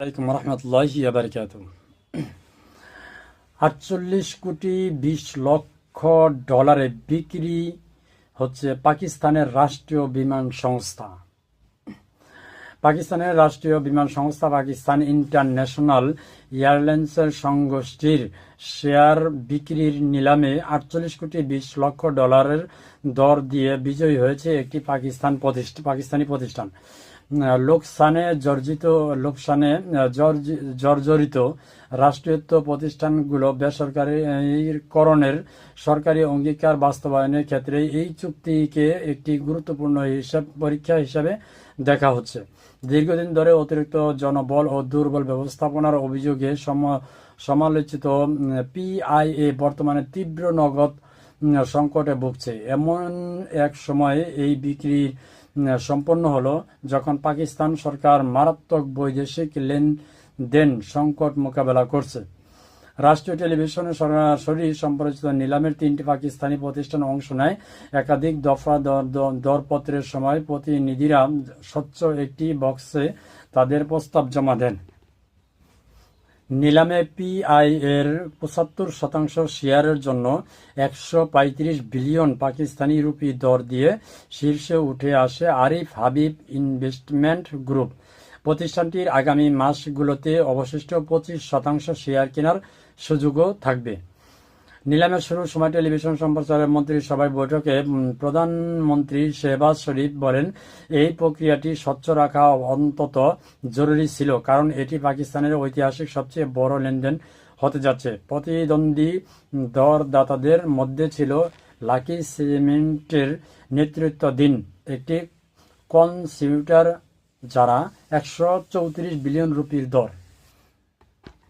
আলাইকুম রহমতুল্লাহি বারকাত আটচল্লিশ কোটি বিশ লক্ষ ডলারে বিক্রি হচ্ছে পাকিস্তানের রাষ্ট্রীয় বিমান সংস্থা। পাকিস্তানের রাষ্ট্রীয় বিমান সংস্থা পাকিস্তান ইন্টারন্যাশনাল এয়ারলাইন্সের সংগোষ্ঠীর শেয়ার বিক্রির নিলামে আটচল্লিশ কোটি বিশ লক্ষ ডলারের দর দিয়ে বিজয়ী হয়েছে একটি পাকিস্তান পাকিস্তানি প্রতিষ্ঠান। লোকসানে জর্জিত, লোকসানে জর্জরিত রাষ্ট্রীয়ত্ব প্রতিষ্ঠানগুলো বেসরকারীকরণের সরকারি অঙ্গীকার বাস্তবায়নের ক্ষেত্রে এই চুক্তিকে একটি গুরুত্বপূর্ণ হিসাব, পরীক্ষা হিসাবে দেখা হচ্ছে। দীর্ঘদিন ধরে অতিরিক্ত জনবল ও দুর্বল ব্যবস্থাপনার অভিযোগে সম- সমালোচিত পিআইএ বর্তমানে তীব্র নগদ সংকটে ভুগছে। এমন এক সময়ে এই বিক্রি সম্পন্ন হলো যখন পাকিস্তান সরকার মারাত্মক বৈদেশিক লেনদেন সংকট মোকাবেলা করছে। রাষ্ট্রীয় টেলিভিশনে সরাসরি সম্প্রচারিত নিলামের তিনটি পাকিস্তানি প্রতিষ্ঠান অংশ নেয়। একাধিক দফা দর- দর- দরপত্রের সময় প্রতিনিধিরা স্বচ্ছ একটি বক্সে তাদের প্রস্তাব জমা দেন। নিলামে পিআই এর পঁচাত্তর শতাংশ শেয়ারের জন্য একশো পঁয়ত্রিশ বিলিয়ন পাকিস্তানি রুপি দর দিয়ে শীর্ষে উঠে আসে আরিফ হাবিব ইনভেস্টমেন্ট গ্রুপ। প্রতিষ্ঠানটির আগামী মাসগুলোতে অবশিষ্ট পঁচিশ শতাংশ শেয়ার কেনার সুযোগও থাকবে। নিলামের শুরুর সময় টেলিভিশন সম্প্রচারের মন্ত্রিসভায় বৈঠকে প্রধানমন্ত্রী শেহবাজ শরীফ বলেন, এই প্রক্রিয়াটি স্বচ্ছ রাখা অন্তত জরুরি ছিল, কারণ এটি পাকিস্তানের ঐতিহাসিক সবচেয়ে বড় লেনদেন হতে যাচ্ছে। প্রতিদ্বন্দ্বী দরদাতাদের মধ্যে ছিল লাকি সিমেন্টের নেতৃত্বাধীন একটি কনসিউটার যারা একশো চৌত্রিশ বিলিয়ন রুপির দর।